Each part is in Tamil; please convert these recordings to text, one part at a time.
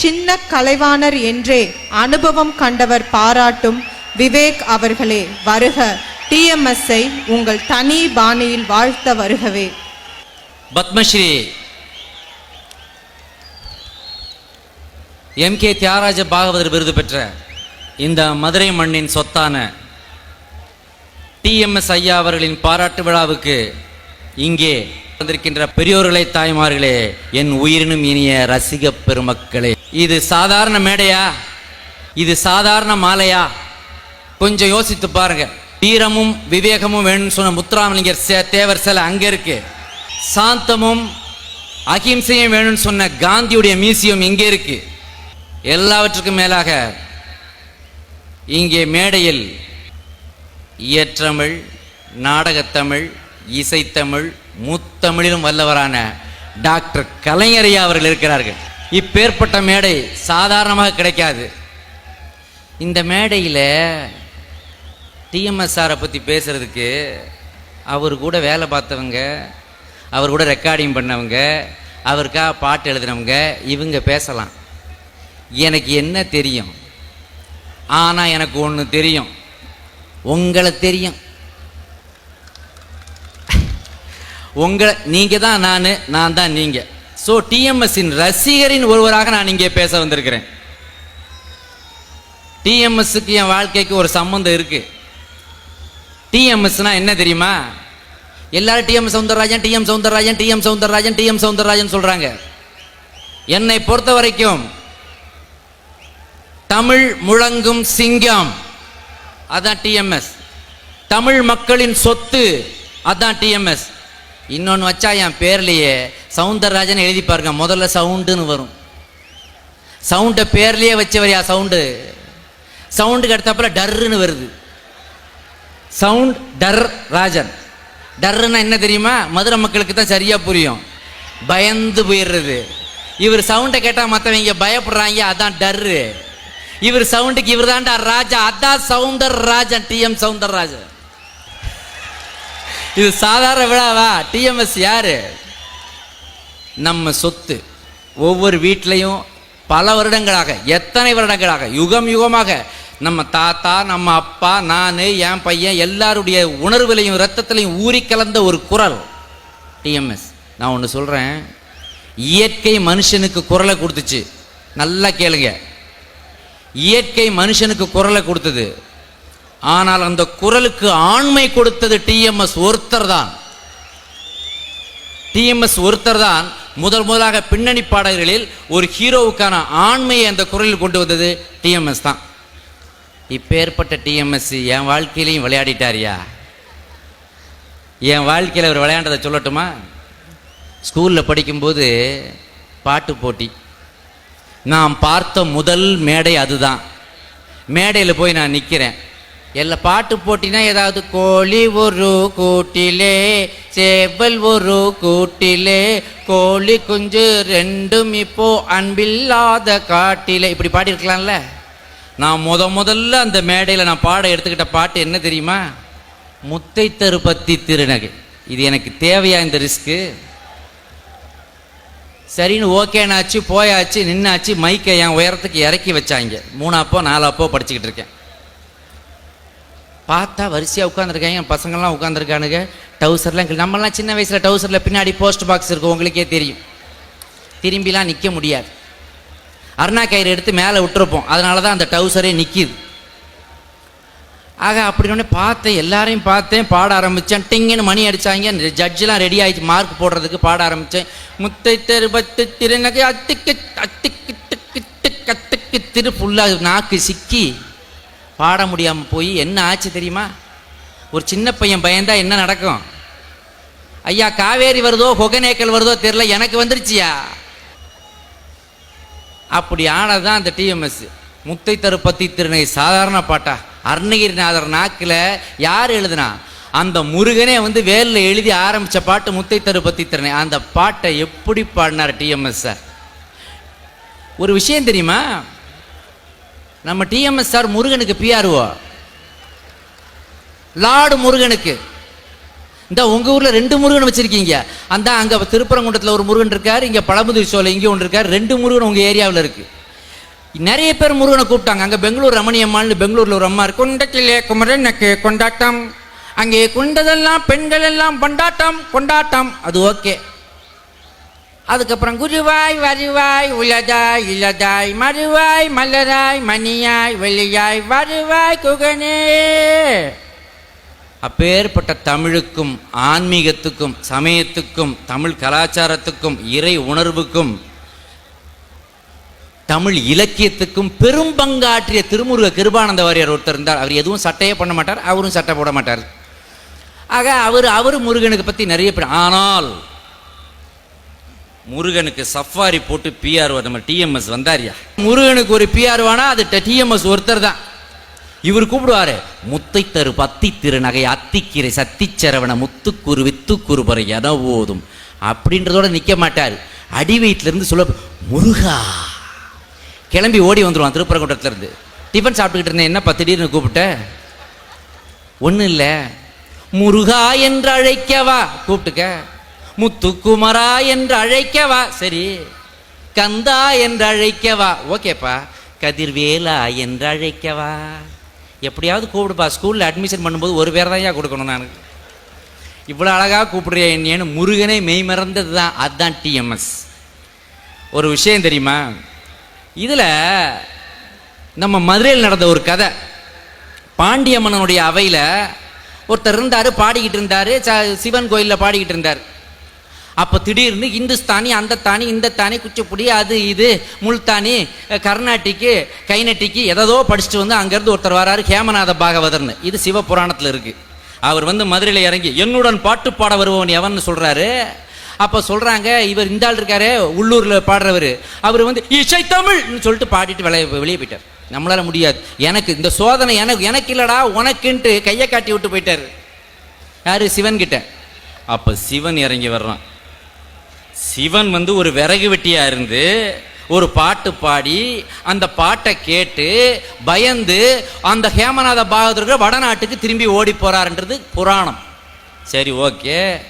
சின்ன கலைவாணர் என்றே அனுபவம் கண்டவர் பாராட்டும் விவேக் அவர்களே வருக. டிஎம்எஸ்ஐ உங்கள் தனி பாணியில் வாழ்த்த வருகவே. பத்மஸ்ரீ. எம் கே தியாகராஜ பாகவதர் விருது பெற்ற இந்த மதுரை மண்ணின் சொத்தான டிஎம்எஸ் ஐயா அவர்களின் பாராட்டு விழாவுக்கு இங்கே வந்திருக்கின்ற பெரியோர்களே தாய்மார்களே என் உயிரினும் இனிய ரசிக பெருமக்களே. இது சாதாரண மேடையா? இது சாதாரண மாலையா? கொஞ்சம் யோசித்து பாருங்க. வீரமும் விவேகமும் வேணும்னு சொன்ன முத்துராமலிங்கர் சே- தேவர் சிலை அங்க இருக்கு. சாந்தமும் அகிம்சையும் வேணும்னு சொன்ன காந்தியுடைய மியூசியம் இங்கே இருக்கு. எல்லாவற்றுக்கும் மேலாக இங்கே மேடையில் இயற்றமிழ் நாடகத்தமிழ் இசைத்தமிழ் முத்தமிழிலும் வல்லவரான டாக்டர் கலைஞரையா அவர்கள் இருக்கிறார்கள். இப்பேற்பட்ட மேடை சாதாரணமாக கிடைக்காது. இந்த மேடையில் டிஎம்எஸ் சாரை பற்றி பேசுறதுக்கு அவர் கூட வேலை பார்த்தவங்க அவர் கூட ரெக்கார்டிங் பண்ணவங்க அவருக்காக பாட்டு எழுதினவங்க இவங்க பேசலாம். எனக்கு என்ன தெரியும்? ஆனால் எனக்கு ஒன்று தெரியும். உங்களை தெரியும். உங்களை நீங்கள் தான் நான் நான் தான் நீங்கள் ஸோ டிஎம்எஸ்ஸின் ரசிகரின் ஒருவராக நான் இங்கே பேச வந்திருக்கிறேன். டிஎம்எஸ்க்கு என் வாழ்க்கைக்கு ஒரு சம்பந்தம் இருக்கு. டிஎம்எஸ்னா என்ன தெரியுமா? எல்லாரும் T M Soundararajan T M Soundararajan T M Soundararajan T M Soundararajan சொல்றாங்க. என்னை பொறுத்த வரைக்கும் தமிழ் முழங்கும் சிங்கம் அதான் டிஎம்எஸ் தமிழ் மக்களின் சொத்து அதான் டிஎம்எஸ் இன்னொன்று வச்சா என் பேர்லேயே சவுந்தரராஜன் எழுதி பாருங்க முதல்ல சவுண்டுன்னு வரும். சவுண்டை பேர்லேயே வச்சவரியா சவுண்டு? சவுண்டுக்கு அடுத்தப்பல டர்ருன்னு வருது. சவுண்ட் டர் ராஜன். டர்ருன்னா என்ன தெரியுமா? மதுரை மக்களுக்கு தான் சரியாக புரியும். பயந்து போயிடுறது. இவர் சவுண்டை கேட்டால் மற்றவங்க பயப்படுறாங்க அதான் டர்ரு. இவர் சவுண்டுக்கு இவர் தான்டா ராஜா அதான் சவுந்தர் ராஜன் டிஎம் சவுந்தர் ராஜன் இது சாதாரண விழாவா? டிஎம்எஸ் யாரு? நம்ம சொத்து ஒவ்வொரு வீட்லையும் பல வருடங்களாக எத்தனை வருடங்களாக யுகம் யுகமாக நம்ம தாத்தா நம்ம அப்பா நான் என் பையன் எல்லாருடைய உணர்வுலையும் ரத்தத்திலையும் ஊறி கலந்த ஒரு குரல். டிஎம்எஸ் நான் ஒன்று சொல்கிறேன் இயற்கை மனுஷனுக்கு குரலை கொடுத்துச்சு. நல்லா கேளுங்க. இயற்கை மனுஷனுக்கு குரலை கொடுத்தது ஆனால் அந்த குரலுக்கு ஆண்மை கொடுத்தது டிஎம்எஸ் ஒருத்தர் தான் டிஎம்எஸ் ஒருத்தர் தான் முதல் முதலாக பின்னணி பாடல்களில் ஒரு ஹீரோவுக்கான ஆண்மையை அந்த குரலில் கொண்டு வந்தது டிஎம்எஸ் தான். இப்பேற்பட்ட டிஎம்எஸ் என் வாழ்க்கையிலையும் விளையாடிட்டாரியா என் வாழ்க்கையில் அவர் விளையாண்டதை சொல்லட்டுமா? ஸ்கூலில் படிக்கும்போது பாட்டு போட்டி. நான் பார்த்த முதல் மேடை அதுதான். மேடையில் போய் நான் நிற்கிறேன் எல்லா பாட்டு போட்டினா ஏதாவது கோழி ஒரு கூட்டிலே சேவல் ஒரு கூட்டிலே கோழி குஞ்சு ரெண்டும் இப்போ அன்பில்லாத காட்டிலே. இப்படி பாடியிருக்கலாம்ல? நான் முத முதல்ல அந்த மேடையில் நான் பாட எடுத்துக்கிட்ட பாட்டு என்ன தெரியுமா? முத்தை தருப்பத்தி திருநகை. இது எனக்கு தேவையா இந்த ரிஸ்க்கு? சரின்னு ஓகேனாச்சு போயாச்சு நின்னாச்சு மைக்கை என் உயரத்துக்கு இறக்கி வச்சாங்க. மூணாப்போ நாலாப்போ படிச்சுக்கிட்டு இருக்கேன். பார்த்தா வரிசையாக உட்காந்துருக்காங்க பசங்கள்லாம் உட்காந்துருக்கானுங்க டவுசர்லாம் நம்மளாம் நம்மலாம் சின்ன வயசில் டவுசரில் பின்னாடி போஸ்ட் பாக்ஸ் இருக்கும் உங்களுக்கே தெரியும். திரும்பிலாம் நிற்க முடியாது. அருணா கயிறு எடுத்து மேலே விட்டுருப்போம். அதனால தான் அந்த டவுசரே நிற்கிது ஆக அப்படி ஒன்று பார்த்தேன் எல்லாரையும் பார்த்தேன் பாட ஆரம்பித்தேன் டிங்குன்னு மணி அடித்தாங்க ஜட்ஜெலாம் ரெடி ஆகிடுச்சு மார்க் போடுறதுக்கு பாட ஆரம்பித்தேன் முத்தை தெருபத்து திருநகை அத்துக்கு அத்துக்கு திக்கு அத்துக்கு திரு ஃபுல்லாக நாக்கு சிக்கி. பாட முடியாமல் போய் என்ன ஆச்சு தெரியுமா? ஒரு சின்ன பையன் பயந்தா என்ன நடக்கும்? ஐயா காவேரி வருதோ ஒகனேக்கல் வருதோ தெரில எனக்கு வந்துருச்சியா? அப்படி ஆனதுதான் அந்த டிஎம்எஸ் முத்தை தருப்பத்தி திருநை சாதாரண பாட்டா. அருணகிரிநாதர் நாக்கில் யார் எழுதுனா? அந்த முருகனே வந்து வேலில் எழுதி ஆரம்பித்த பாட்டு முத்தை தருப்பத்தி திறனை அந்த பாட்டை எப்படி பாடினார் டிஎம்எஸ் சார்? ஒரு விஷயம் தெரியுமா? நம்ம டிஎம்எஸ் சார் முருகனுக்கு பிஆர்ஓ லார்டு முருகனுக்கு. இந்த உங்கள் ஊரில் ரெண்டு முருகன் வச்சுருக்கீங்க. அந்த அங்கே திருப்பரங்குன்றத்தில் ஒரு முருகன் இருக்கார் இங்கே பழமுதிர் சோலை இங்கே ஒன்று இருக்கார் ரெண்டு முருகன் உங்கள் ஏரியாவில் இருக்குது நிறைய பேர் முருகனை கூப்பிட்டாங்க. அங்கே பெங்களூர் ரமணி அம்மாள்னு பெங்களூரில் ஒரு அம்மா இருக்கு. குண்டக்கிலே குமரனுக்கு கொண்டாட்டம். அங்கே குண்டதெல்லாம் பெண்கள் எல்லாம் கொண்டாட்டம் கொண்டாட்டம். அது ஓகே. அதுக்கப்புறம் குருவாய் வருவாய் உலதாய் இலதாய் மறுவாய் மலராய் மணியாய் வெளியாய் வருவாய் குகனே. அப்பேற்பட்ட தமிழுக்கும் ஆன்மீகத்துக்கும் சமயத்துக்கும் தமிழ் கலாச்சாரத்துக்கும் இறை உணர்வுக்கும் தமிழ் இலக்கியத்துக்கும் பெரும் பங்காற்றிய திருமுருக கிருபானந்த வாரியார் ஒருத்தர் இருந்தார். அவர் எதுவும் சட்டையே பண்ண மாட்டார் அவரும் சட்டை போட மாட்டார். ஆக அவர் அவர் முருகனுக்கு பற்றி நிறைய பேர் ஆனால் முருகனுக்கு சஃபாரி போட்டு பிஆர் நம்ம டிஎம்எஸ் வந்தாரியா? முருகனுக்கு ஒரு பிஆர் வேணா அது டிஎம்எஸ் ஒருத்தர் தான். இவர் கூப்பிடுவாரு முத்தை தரு பத்தி திருநகை அத்திக்கிரை சத்திச்சரவண முத்துக்குரு வித்துக்குரு பறை என ஓதும் அப்படின்றதோட நிற்க மாட்டார். அடி வயிற்றுலேருந்து சொல்ல முருகா. கிளம்பி ஓடி வந்துடுவான் திருப்பரங்குன்றத்துலேருந்து. டிஃபன் சாப்பிட்டுக்கிட்டு இருந்தேன். என்னப்பா திடீர்னு கூப்பிட்ட? ஒன்றும் இல்லை முருகா என்று அழைக்கவா? கூப்பிட்டுக்க. முத்துக்குமரா என்று அழைக்கவா? சரி. கந்தா என்று அழைக்கவா? ஓகேப்பா. கதிர்வேலா என்று அழைக்கவா? எப்படியாவது கூப்பிடுப்பா. ஸ்கூலில் அட்மிஷன் பண்ணும்போது ஒரு பேர் தான் கொடுக்கணும் நான். இவ்வளோ அழகாக கூப்பிடுறேன் என்னன்னு முருகனே மெய் மறந்தது தான் அதுதான் டிஎம்எஸ் ஒரு விஷயம் தெரியுமா? இதில் நம்ம மதுரையில் நடந்த ஒரு கதை. பாண்டியம்மனுடைய அவையில் ஒருத்தர் இருந்தார் பாடிக்கிட்டு இருந்தார் ச- சிவன் கோயிலில் பாடிக்கிட்டு இருந்தார். அப்போ திடீர்னு இந்துஸ்தானி அந்த தானி இந்த தானி குச்சிப்புடி அது இது முல்தானி கர்நாட்டிக்கு கைநட்டிக்கு எதோ படிச்சுட்டு வந்து அங்கேருந்து ஒருத்தர் வராரு ஹேமநாத பாகவதர்னு. இது சிவபுராணத்தில் இருக்கு. அவர் வந்து மதுரையில் இறங்கி என்னுடன் பாட்டு பாட வருபவன் எவன் சொல்கிறாரு அப்போ சொல்கிறாங்க இவர் இந்த ஆள் இருக்காரு உள்ளூரில் பாடுறவர். அவர் வந்து இசை தமிழ்னு சொல்லிட்டு பாடிட்டு வெளியே வெளியே போயிட்டார். நம்மளால முடியாது. எனக்கு இந்த சோதனை எனக்கு எனக்கு இல்லடா உனக்குன்ட்டு கையை காட்டி விட்டு போயிட்டார். யார்? சிவன் கிட்ட அப்போ சிவன் இறங்கி வர்றான். சிவன் வந்து ஒரு விறகு வெட்டியா இருந்து ஒரு பாட்டு பாடி அந்த பாட்டை கேட்டு பயந்து அந்த ஹேமநாத பாகவதர் வடநாட்டுக்கு திரும்பி ஓடி போறாருன்றது புராணம். சரி ஓகே.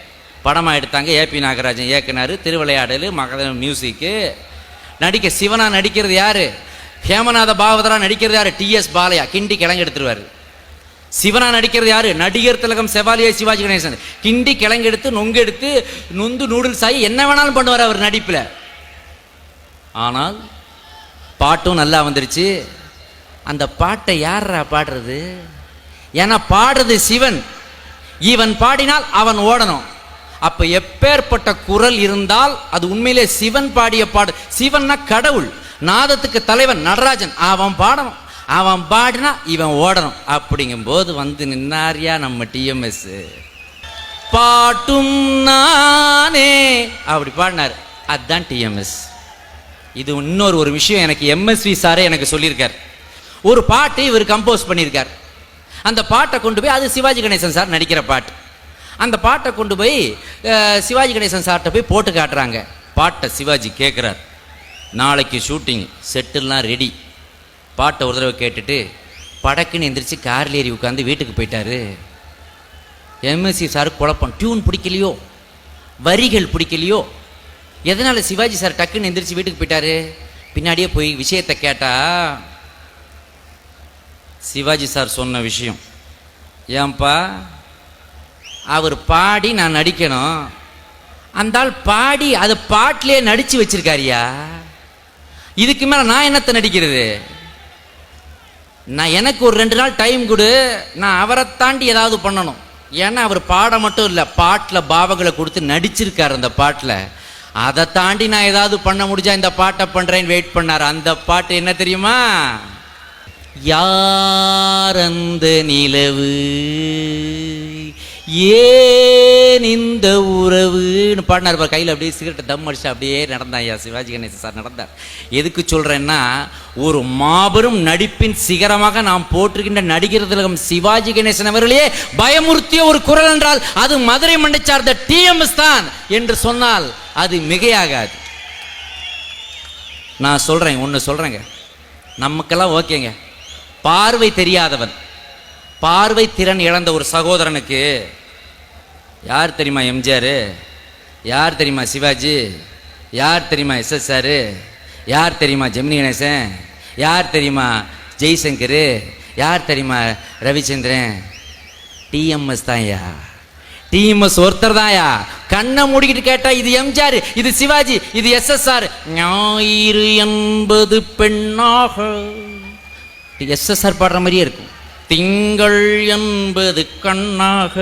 படமா எடுத்தாங்க. ஏபி நாகராஜன் இயக்குனாரு. திருவிளையாடல் மகத மியூசிக்கு. நடிக்க சிவனா நடிக்கிறது யாரு? ஹேமநாத பாகவதரா நடிக்கிறது யாரு? டிஎஸ் பாலையா. கிண்டி கிழங்கு எடுத்துருவாரு. சிவனா நடிக்கிறது யாரு? நடிகர் திலகம் செவாலியா சிவாஜி கணேசன். கிண்டி கிழங்கெடுத்து நொங்கெடுத்து நொந்து நூடுல்ஸ் ஆகி என்ன வேணாலும் பண்ணுவார் அவர் நடிப்பில். ஆனால் பாட்டும் நல்லா வந்துருச்சு. அந்த பாட்டை யாரா பாடுறது? ஏன்னா பாடுறது சிவன். இவன் பாடினால் அவன் ஓடணும். அப்போ எப்பேற்பட்ட குரல் இருந்தால் அது உண்மையிலே சிவன் பாடிய பாடு. சிவன்னா கடவுள். நாதத்துக்கு தலைவன் நடராஜன். அவன் பாடணும். அவன் பாடினா இவன் ஓடணும். அப்படிங்கும்போது வந்து நின்னாரியா நம்ம டிஎம்எஸ் பாட்டும் நானே. அப்படி பாடினார். அதுதான் டிஎம்எஸ் இது இன்னொரு ஒரு விஷயம் எனக்கு எம்எஸ்வி சாரே எனக்கு சொல்லியிருக்கார். ஒரு பாட்டு இவர் கம்போஸ் பண்ணியிருக்கார். அந்த பாட்டை கொண்டு போய் அது சிவாஜி கணேசன் சார் நடிக்கிற பாட்டு. அந்த பாட்டை கொண்டு போய் சிவாஜி கணேசன் சார்கிட்ட போய் போட்டு காட்டுறாங்க. பாட்டை சிவாஜி கேட்குறார் நாளைக்கு ஷூட்டிங் செட்டெல்லாம் ரெடி பாட்டை ஒரு தடவை கேட்டுட்டு படக்குன்னு எந்திரிச்சு காரில் ஏறி உட்காந்து வீட்டுக்கு போயிட்டாரு. எம்எஸ்சி சார் குழப்பம். டியூன் பிடிக்கலையோ? வரிகள் பிடிக்கலையோ? எதனால் சிவாஜி சார் டக்குன்னு எந்திரிச்சு வீட்டுக்கு போயிட்டாரு? பின்னாடியே போய் விஷயத்தை கேட்டா சிவாஜி சார் சொன்ன விஷயம். ஏன்பா? அவர் பாடி நான் நடிக்கணும். அந்த ஆள் பாடி அது பாட்டிலே நடித்து வச்சிருக்காருயா? இதுக்கு மேலே நான் என்னத்தை நடிக்கிறது? நான் எனக்கு ஒரு ரெண்டு நாள் டைம் கொடு. நான் அவரை தாண்டி ஏதாவது பண்ணணும். ஏன்னா அவர் பாட மட்டும் இல்லை பாட்டில் பாவங்களை கொடுத்து நடிச்சிருக்கார் அந்த பாட்டில். அதை தாண்டி நான் ஏதாவது பண்ண முடிஞ்சா இந்த பாட்டை பண்ணுறேன்னு வெயிட் பண்ணார். அந்த பாட்டு என்ன தெரியுமா? யார் அந்த நிலவு? ஏன் இந்த உறவுன்னு பாடினார் பார் கையில் அப்படியே சிகரெட்டை தம் அடிச்சு அப்படியே நடந்தான் ஐயா சிவாஜி கணேசன் சார் நடந்தார். எதுக்கு சொல்கிறேன்னா ஒரு மாபெரும் நடிப்பின் சிகரமாக நாம் போற்றுகின்ற நடிகர் திலகம் சிவாஜி கணேசன் அவர்களே பயமுறுத்திய ஒரு குரல் என்றால் அது மதுரை மண்டை சார்ந்த டிஎம்எஸ் தான் என்று சொன்னால் அது மிகையாகாது. நான் சொல்கிறேன் ஒன்று சொல்கிறேங்க நமக்கெல்லாம் ஓகேங்க. பார்வை தெரியாதவன். பார்வை திறன் இழந்த ஒரு சகோதரனுக்கு யார் தெரியுமா எம்ஜிஆர்? யார் தெரியுமா சிவாஜி? யார் தெரியுமா எஸ்எஸ்ஆர்? யார் தெரியுமா ஜெமினி கணேசன்? யார் தெரியுமா ஜெய்சங்கர்? யார் தெரியுமா ரவிச்சந்திரன்? டிஎம்எஸ் தான்யா டிஎம்எஸ் ஒருத்தர் தான்யா கண்ணை மூடிக்கிட்டு கேட்டா இது எம்ஜிஆர் இது சிவாஜி இது எஸ்எஸ்ஆர். ஞாயிறு என்பது பெண்ணாக. எஸ்எஸ்ஆர் பாடுற மாதிரியே இருக்கும். திங்கள் என்பது கண்ணாக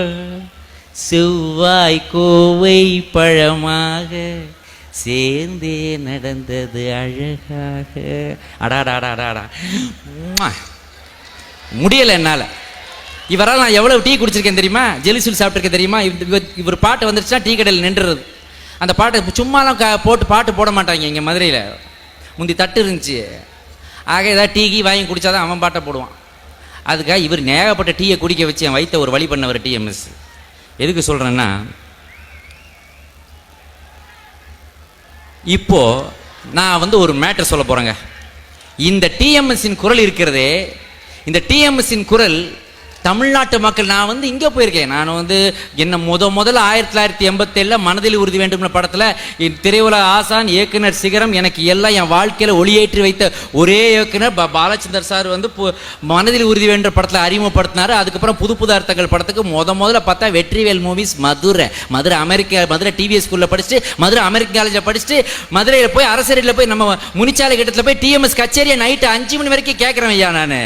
செவ்வாய் கோவை பழமாக சேர்ந்தே நடந்தது அழகாக. அடாடாடாடாடா உம்மா. முடியலை என்னால். இவரால் நான் எவ்வளோ டீ குடிச்சிருக்கேன் தெரியுமா? ஜெலிசூல் சாப்பிட்ருக்கேன் தெரியுமா? இவர் இவர் பாட்டு வந்துருச்சுன்னா டீ கடையில் நின்றுறது. அந்த பாட்டை சும்மாலாம் க போட்டு பாட்டு போட மாட்டாங்க இங்கே மதுரையில். முந்தி தட்டு இருந்துச்சு. ஆக ஏதாவது டீ கீ வாங்கி குடித்தாதான் அவன் பாட்டை போடுவான். அதுக்காக இவர் நேகப்பட்ட டீயை குடிக்க வச்சு என் வைத்த ஒரு வழி பண்ணவர் டிஎம்எஸ் எதுக்கு சொல்கிறேன்னா இப்போ நான் வந்து ஒரு மேட்டர் சொல்ல போகிறேங்க இந்த டிஎம்எஸ்ஸின் குரல் இருக்கிறதே இந்த டிஎம்எஸ்ஸின் குரல் தமிழ்நாட்டு மக்கள் நான் வந்து இங்கே போயிருக்கேன். நான் வந்து என்ன முத முதல்ல ஆயிரத்தி தொள்ளாயிரத்தி எண்பத்தேழில் மனதில் உறுதி வேண்டும்னு படத்தில் திரையுலக ஆசான் இயக்குனர் சிகரம் எனக்கு எல்லாம் என் வாழ்க்கையில் ஒளியேற்றி வைத்த ஒரே இயக்குனர் ப பாலச்சந்தர் சார் வந்து பு- மனதில் உறுதி வேண்ட படத்தில் அறிமுகப்படுத்தினார். அதுக்கப்புறம் புது புது அர்த்தங்கள் படத்துக்கு முத முதல்ல பார்த்தா Vetrivel movies Madurai Madurai America Madurai TVS ஸ்கூலில் படிச்சுட்டு மதுரை அமெரிக்கன் காலேஜில் படிச்சுட்டு மதுரையில் போய் அரசரியில் போய் நம்ம முனிச்சாலை கிட்டத்தில் போய் டிஎம்எஸ் கச்சேரியை நைட்டு அஞ்சு மணி வரைக்கும் கேட்குறேன் ஐயா நான்.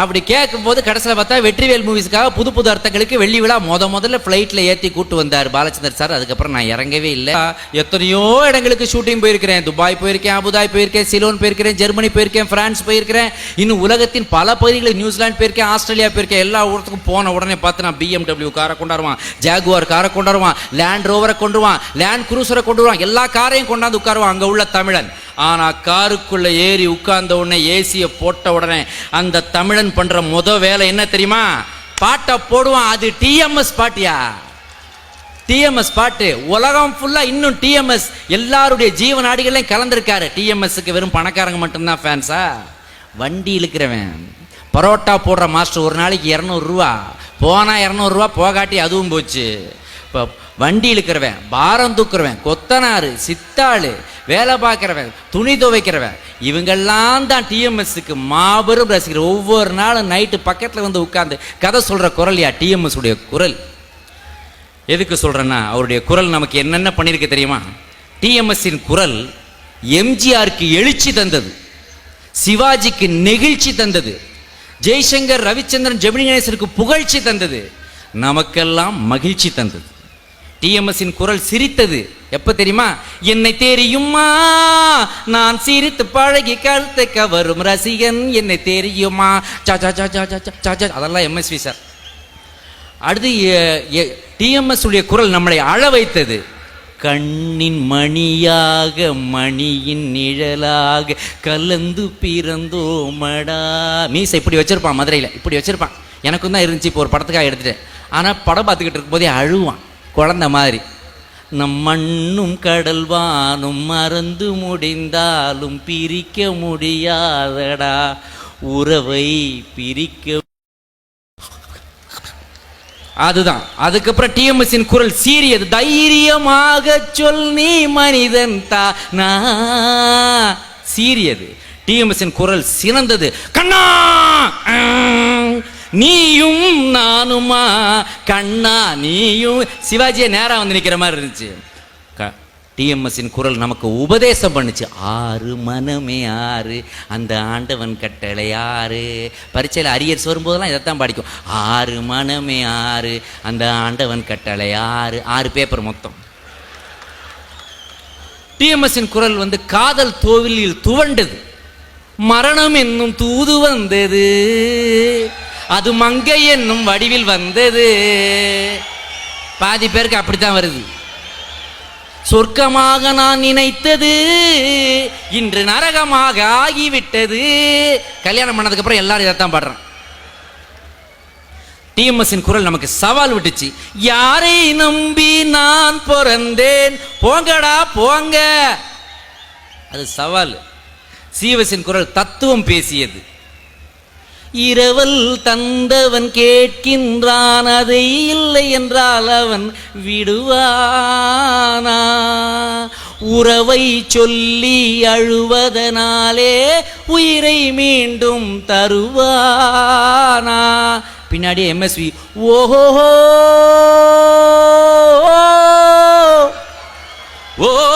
அப்படி கேட்கும்போது கடைசியில் பார்த்தா வெற்றிவேல் மூவிஸ்க்காக புது புது அர்த்தங்களுக்கு வெள்ளி விழா முத முதல்ல ஃப்ளைட்டில் ஏற்றி கூட்டு வந்தார் பாலச்சந்தர் சார். அதுக்கப்புறம் நான் இறங்கவே இல்லை. எத்தனையோ இடங்களுக்கு ஷூட்டிங் போயிருக்கிறேன். துபாய் போயிருக்கேன் அபுதாய் போயிருக்கேன் சிலோன் போயிருக்கிறேன் ஜெர்மனி போயிருக்கேன் ஃப்ரான்ஸ் போயிருக்கிறேன். இன்னும் உலகத்தின் பல பகுதிகளில் நியூசிலாந்து போயிருக்கேன் ஆஸ்திரேலியா போயிருக்கேன். எல்லா ஊரத்துக்கும் போன உடனே பார்த்து நான் பிஎம்டபிள்யூ காரை கொண்டாடுவான் ஜாகுவார் காரை கொண்டாடுவான் லேண்ட் ரோவரை கொண்டுருவான் லேண்ட் குரூசரை கொண்டு வருவான். எல்லா காரையும் கொண்டாந்து உட்காருவான். அங்கே உள்ள தமிழன். ஆனால் காருக்குள்ளே ஏறி உட்கார்ந்த உடனே ஏசியை போட்ட உடனே அந்த தமிழன் பண்ற முத வேலை என்ன தெரியுமா? பாட்டை போடுவான். அது டிஎம்எஸ் பாட்டியா? டிஎம்எஸ் பாட்டு. உலகம் ஃபுல்லா இன்னும் டிஎம்எஸ் எல்லாருடைய ஜீவ நாடிகளையும் கலந்திருக்காரு டிஎம்எஸ்க்கு வெறும் பணக்காரங்க மட்டும்தான் ஃபேன்ஸா வண்டி இழுக்கிறவன். பரோட்டா போடுற மாஸ்டர் ஒரு நாளைக்கு இரநூறுவா போனா இரநூறுவா போகாட்டி அதுவும் போச்சு. இப்போ வண்டி இழுக்கிறவன் பாரம் தூக்குறவன் கொத்தனாறு சித்தாளு வேலை பார்க்குறவன் துணி துவைக்கிறவன் இவங்கெல்லாம் தான் டிஎம்எஸ்க்கு மாபெரும் ரசிகர். ஒவ்வொரு நாளும் நைட்டு பக்கத்தில் வந்து உட்காந்து கதை சொல்கிற குரல் யா? டிஎம்எஸ் உடைய குரல். எதுக்கு சொல்கிறேன்னா அவருடைய குரல் நமக்கு என்னென்ன பண்ணியிருக்கு தெரியுமா? டிஎம்எஸ்ஸின் குரல் எம்ஜிஆருக்கு எழுச்சி தந்தது. சிவாஜிக்கு நெகிழ்ச்சி தந்தது. ஜெய்சங்கர் ரவிச்சந்திரன் ஜெமினி கணேசனுக்கு புகழ்ச்சி தந்தது. நமக்கெல்லாம் மகிழ்ச்சி தந்தது. டிஎம்எஸ்ஸின் குரல் சிரித்தது. எப்ப தெரியுமா? என்னை தெரியுமா? நான் சிரித்து பழகி கழுத்தை கவரும் ரசிகன் என்னை தெரியுமா? சா சாச்சா சா சாச்சா அதெல்லாம் எம்எஸ்வி சார் அடுத்து டிஎம்எஸ் உடைய குரல் நம்மளை அழ வைத்தது. கண்ணின் மணியாக மணியின் நிழலாக கலந்து பிறந்தோமடா. மீசை இப்படி வச்சிருப்பான் மதுரையில். இப்படி வச்சிருப்பான். எனக்கும் தான் இருந்துச்சு இப்போ ஒரு படத்துக்காக எடுத்துட்டேன். ஆனால் படம் பார்த்துக்கிட்டு இருக்கும்போதே அழுவான். குழந்த மாதிரி. நம் மண்ணும் கடல் வானும் மறந்து முடிந்தாலும் பிரிக்க முடியாதடா. உறவை பிரிக்க அதுதான். அதுக்கப்புறம் டிஎம்எஸ்ஸின் குரல் சீரியது தைரியமாக சொல் நீ மனிதன் தானா சீரியது டிஎம்எஸ்ஸின் குரல் சிறந்தது கண்ணா! நீயும் நானுமா? கண்ணா நீயும்? சிவாஜியை நேராக வந்து நிக்கிற மாதிரி இருந்துச்சு. க- டிஎம்எஸ்ஸின் குரல் நமக்கு உபதேசம் பண்ணுச்சு. ஆறு மனமே ஆறு அந்த ஆண்டவன் கட்டளை ஆறு. பரீட்சையில் அரியர்ஸ் வரும்போதெல்லாம் இதைத்தான் படிக்கும். ஆறு மனமே ஆறு அந்த ஆண்டவன் கட்டளை ஆறு. ஆறு பேப்பர் மொத்தம். டிஎம்எஸ்ஸின் குரல் வந்து காதல் தோவிலில் துவண்டது. மரணம் என்னும் தூது வந்தது. அது மங்கை என்னும் வடிவில் வந்தது. பாதி பேருக்கு அப்படித்தான் வருது. சொர்க்கமாக நான் நினைத்தது இன்று நரகமாக ஆகிவிட்டது. கல்யாணம் பண்ணதுக்கு அப்புறம் எல்லாரும் இதைத்தான் பாடுறான். டிஎம்எஸ்ஸின் குரல் நமக்கு சவால் விட்டுச்சு. யாரை நம்பி நான் பிறந்தேன்? போங்கடா போங்க. அது சவால். சீவசின் குரல் தத்துவம் பேசியது. இரவல் தந்தவன் கேட்கின்றான் அதை இல்லை என்றால் அவன் விடுவானா? உறவை சொல்லி அழுவதனாலே உயிரை மீண்டும் தருவானா? பின்னாடி எம்எஸ்வி ஓஹோ ஓ ஓ!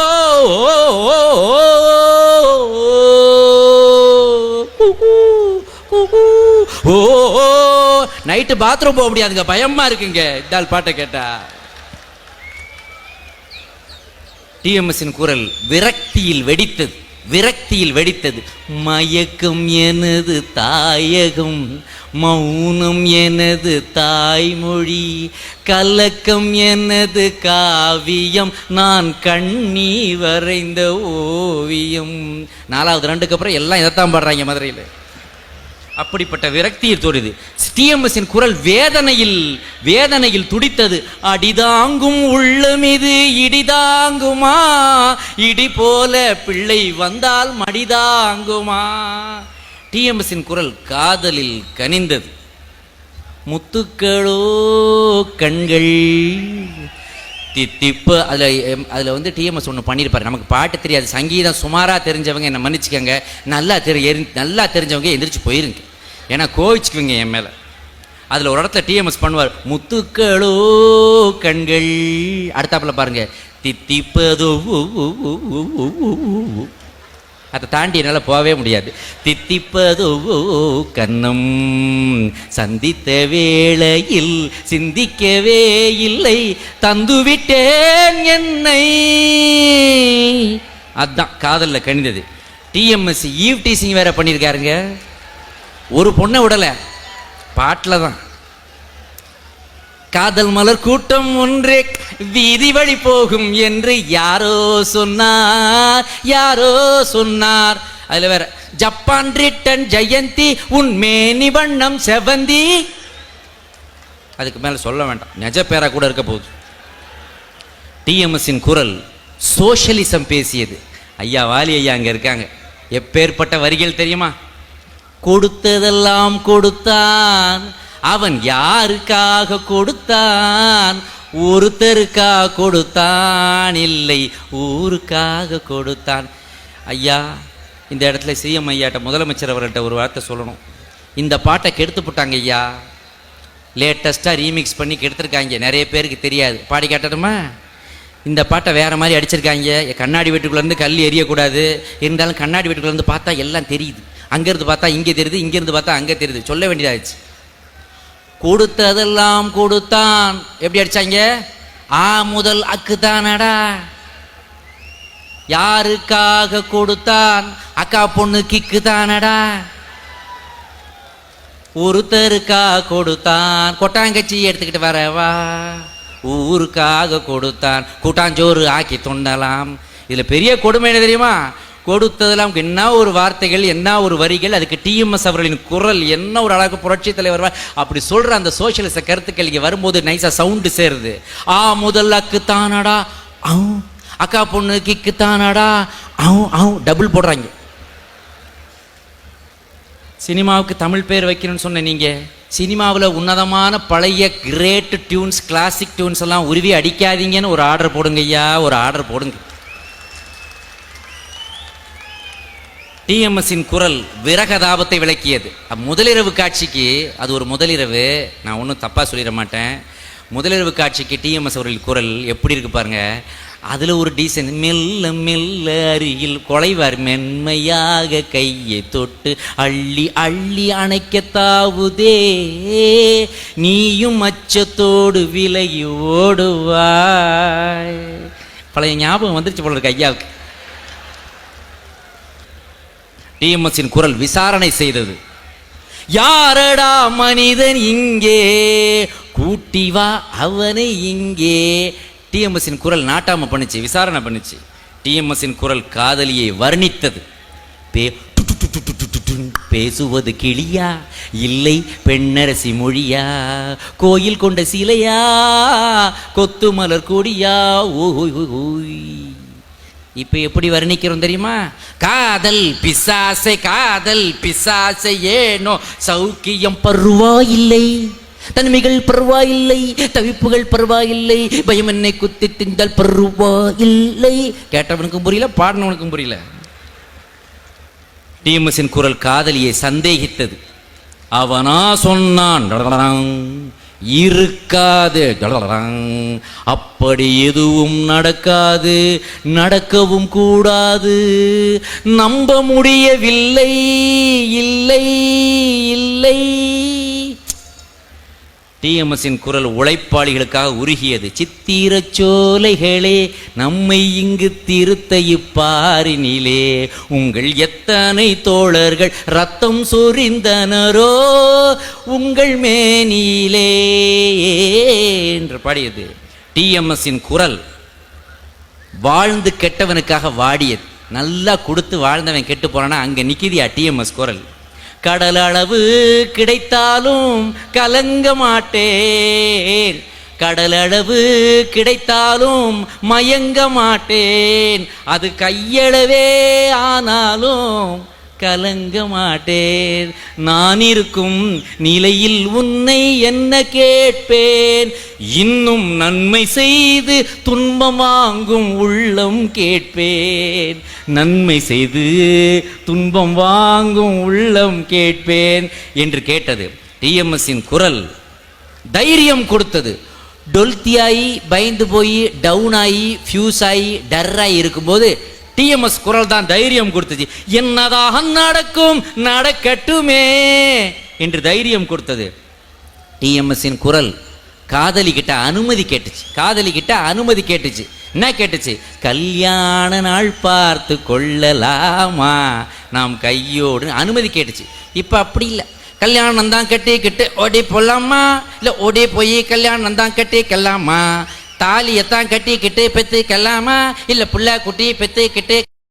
நைட்டு பாத்ரூம் போக முடியாதுங்க. பயமா இருக்குங்க. இதால் பாட்டை கேட்டா. டிஎம்எஸ்ஸின் குரல் விரக்தியில் வெடித்தது. விரக்தியில் வெடித்தது. மயக்கம் எனது தாயகம் மௌனம் எனது தாய்மொழி கலக்கம் எனது காவியம் நான் கண்ணி வரைந்த ஓவியம். நாலாவது ரெண்டுக்கு அப்புறம் எல்லாம் இதைத்தான் பாடுறாங்க மதுரையில். அப்படிப்பட்ட விரக்தியில் தோடுது. டிஎம்எஸ்ஸின் குரல் வேதனையில் வேதனையில் துடித்தது. அடிதாங்கும் உள்ளமிது இடிதாங்குமா? இடி போல பிள்ளை வந்தால் மடிதாங்குமா? டிஎம்எஸ்ஸின் குரல் காதலில் கனிந்தது. முத்துக்களோ கண்கள் தித்திப்பு அதில் அதில் வந்து டிஎம்எஸ் ஒன்று பண்ணியிருப்பாரு நமக்கு பாட்டு தெரியாது. சங்கீதம் சுமாராக தெரிஞ்சவங்க என்னை மன்னிச்சுக்கோங்க. நல்லா தெரி எரி- நல்லா தெரிஞ்சவங்க எந்திரிச்சு போயிருங்க. ஏன்னா கோவிச்சுக்குவீங்க என் மேலே. அதில் ஒரு இடத்துல டிஎம்எஸ் பண்ணுவார். முத்துக்களோ கண்கள். அடுத்தாப்பில் பாருங்கள் தித்திப்பதோ அதை தாண்டி என்னால் போகவே முடியாது. தித்திப்பதோ கண்ணம் சந்தித்த வேளையில் சிந்திக்கவே இல்லை தந்துவிட்டேன் என்னை. அதான் காதலில் கணிந்தது. டிஎம்எஸ் ஈவ் டீசிங் வேற பண்ணியிருக்காருங்க. ஒரு பொண்ணை விடலை. பாட்டில் தான் காதல் மலர் கூட்டம் ஒன்றே. வீதி வழி போகும் என்று யாரோ சொன்னார். யாரோ சொன்னார். அதுல வேற ஜப்பான் ரிட்டன் ஜெயந்தி உன் மேனி வண்ணம் செவந்தி அதுக்கு மேல சொல்ல வேண்டாம். நெஜ பேரா கூட இருக்க போகுது. டிஎம்எஸ்ஸின் குரல் சோஷலிசம் பேசியது. ஐயா வாலி ஐயா அங்க இருக்காங்க. எப்பேற்பட்ட வரிகள் தெரியுமா? கொடுத்ததெல்லாம் கொடுத்தான். அவன் யாருக்காக கொடுத்தான்? ஒருத்தருக்கா கொடுத்தான் இல்லை ஊருக்காக கொடுத்தான். ஐயா இந்த இடத்துல சிஎம் ஐயாட்ட முதலமைச்சர் அவர்கிட்ட ஒரு வார்த்தை சொல்லணும். இந்த பாட்டை கெடுத்து போட்டாங்க ஐயா. லேட்டஸ்ட்டாக ரீமிக்ஸ் பண்ணி கெடுத்துருக்காங்க. நிறைய பேருக்கு தெரியாது. பாடி காட்டணுமா? இந்த பாட்டை வேறு மாதிரி அடிச்சிருக்காங்க. கண்ணாடி வீட்டுக்குள்ளேருந்து கல் எரியக்கூடாது. இருந்தாலும் கண்ணாடி வீட்டுக்குள்ளேருந்து பார்த்தா எல்லாம் தெரியுது. அங்கேருந்து பார்த்தா இங்கே தெரியுது இங்கேருந்து பார்த்தா அங்கே தெரியுது. சொல்ல வேண்டியதாச்சு கொடுத்ததெல்லாம் கொடுத்தான். எப்படி அடிச்சாங்க? ஆ முதல் அக்கு தானடா யாருக்காக கொடுத்தான்? அக்கா பொண்ணு கிக்கு தானடா ஒருத்தருக்கா கொடுத்தான். கொட்டாங்கச்சி எடுத்துக்கிட்டு வரவா ஊருக்காக கொடுத்தான். கூட்டாஞ்சோறு ஆக்கி தொண்டலாம் இதில் பெரிய கொடுமை என்ன தெரியுமா? கொடுத்ததெல்லாம் என்ன ஒரு வார்த்தைகள் என்ன ஒரு வரிகள் அதுக்கு டிஎம்எஸ் அவர்களின் குரல் என்ன ஒரு அழகு புரட்சி தலைவர் வா- அப்படி சொல்ற அந்த சோசியலிச கருத்துக்கள் இங்கே வரும்போது நைஸா சவுண்டு சேருது. ஆ முதல் அக்குத்தானடா தானடா அக்கா பொண்ணு கிக்குத்தானடா தானடா ஆ டபுள் போடுறாங்க. சினிமாவுக்கு தமிழ் பேர் வைக்கணும்னு சொன்ன நீங்கள் சினிமாவில் உன்னதமான பழைய கிரேட் டியூன்ஸ் கிளாசிக் டியூன்ஸ் எல்லாம் உருவி அடிக்காதீங்கன்னு ஒரு ஆர்டர் போடுங்க ஐயா ஒரு ஆர்டர் போடுங்க. டிஎம்எஸ்ஸின் குரல் விரகதாபத்தை விளக்கியது. முதலிரவு காட்சிக்கு அது ஒரு முதலிரவு. நான் ஒன்றும் தப்பாக சொல்லிட மாட்டேன். முதலிரவு காட்சிக்கு டிஎம்எஸ் அவர்கள் குரல் எப்படி இருக்கு பாருங்க. அதில் ஒரு டீசன் மெல்ல மெல்ல அருகில் கொலைவார் மென்மையாக கையை தொட்டு அள்ளி அள்ளி அணைக்க தாவுதே. நீயும் அச்சத்தோடு விலகி ஓடுவாய். பழைய ஞாபகம் வந்துருச்சு போல இருக்கு ஐயாவுக்கு. டிஎம்எஸ்ஸின் குரல் விசாரணை செய்தது. யாரடா மனிதன் இங்கே? கூட்டி வா அவனை இங்கே. டிஎம்எஸ்ஸின் குரல் நாட்டாம பண்ணுச்சு விசாரணை பண்ணுச்சு. டிஎம்எஸ்ஸின் குரல் காதலியை வர்ணித்தது. பே பேசுவது கிளியா? இல்லை பெண்ணரசி மொழியா? கோயில் கொண்ட சிலையா? கொத்து மலர் கொடியா? ஓய் இப்போ எப்படி வர்ணிக்கிறோம் தெரியுமா? காதல் பிசாசை காதல் பிசாசை ஏனோ? சௌக்கியம் பருவா இல்லை தனிமைகள் பரவாயில்லை. தவிப்புகள் பரவாயில்லை. பயம் என்னை குத்தி திந்தால் இல்லை கேட்டவனுக்கும் புரியல பாடினவனுக்கும் புரியல. டிஎம்எஸின் குரல் காதலியை சந்தேகித்தது. அவனா சொன்னான். இருக்காது. அப்படி எதுவும் நடக்காது நடக்கவும் கூடாது நம்ப முடியவில்லை இல்லை இல்லை டிஎம்எஸின் குரல் உழைப்பாளிகளுக்காக உருகியது. சித்திரச் சோலைகளே நம்மை இங்கு திருத்த இப்பாரினிலே. உங்கள் எத்தனை தோழர்கள் ரத்தம் சொரிந்தனரோ உங்கள் மேனிலே என்று பாடியது. டிஎம்எஸின் குரல் வாழ்ந்து கெட்டவனுக்காக வாடியது. நல்லா கொடுத்து வாழ்ந்தவன் கெட்டு போறான்னா அங்க நிக்கிதியா? டிஎம்எஸ் குரல். கடல் அளவு கிடைத்தாலும் கலங்க மாட்டேன். கடல் அளவு கிடைத்தாலும் மயங்க மாட்டேன். அது கையளவே ஆனாலும் கலங்க மாட்டேன் நான் இருக்கும் நிலையில் உன்னை என்ன கேட்பேன்? இன்னும் நன்மை செய்து துன்பம் வாங்கும் உள்ளம் கேட்பேன். நன்மை செய்து துன்பம் வாங்கும் உள்ளம் கேட்பேன் என்று கேட்டது. டிஎம்எஸ்ஸின் குரல் தைரியம் கொடுத்தது. டொல்த்தியாகி பயந்து போய் டவுன் ஆகி ஃபியூஸ் ஆகி டர்ராகி இருக்கும்போது டிஎம்எஸ் குரல் தான் தைரியம் கொடுத்துச்சு என்னதாக நடக்கும் நடக்கட்டுமே என்று தைரியம் கொடுத்தது. டிஎம்எஸ்ஸின் குரல் காதலிக்கிட்ட அனுமதி கேட்டுச்சு. காதலிக்கிட்ட அனுமதி கேட்டுச்சு. என்ன கேட்டுச்சு? கல்யாண நாள் பார்த்து கொள்ளலாமா? நாம் கையோடு அனுமதி கேட்டுச்சு. இப்போ அப்படி இல்லை. கல்யாணம் தான் கட்டிக்கிட்டு ஓடி போகலாமா இல்லை ஓடி போய் கல்யாணம் தான் கட்டிக்கலாமா தாலியத்தான் கட்டிக்கிட்டு பெத்துக்கலாமா? இல்லை புள்ள குட்டி பெத்துக்கிட்டு